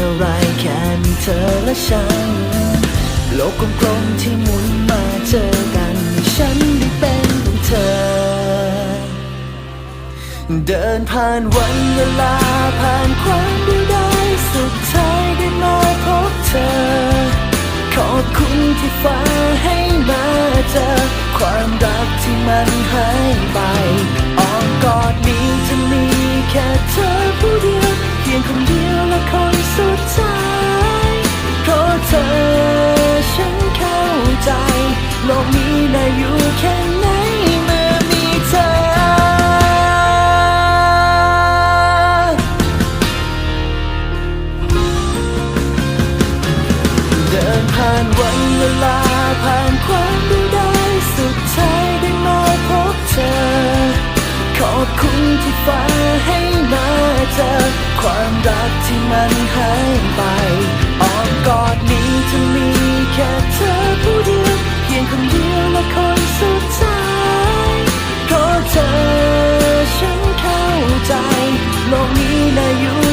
อะไรแค่เธอและฉัน โลกกลมๆที่หมุนมาเจอกันฉันได้เป็นของเธอ เดินผ่านวันเวลาผ่านความดูได้สุดท้ายได้มาพบเธอ ขอบคุณที่ฟ้าให้มาเจอความรักที่านวันเวลาผ่านความดึงได้สุดท้ายได้มาพบเธอ ขอบคุณที่ฟ้าให้มาเจอความรักที่มันหายไปอ้อมกอดนี้จะมีแค่เธอผู้เดียวเพียงคนเดียวและคนสุดท้ายก็เธอฉันเข้าใจโลกนี้น่าอยู่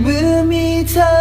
เมื่อมีเธอ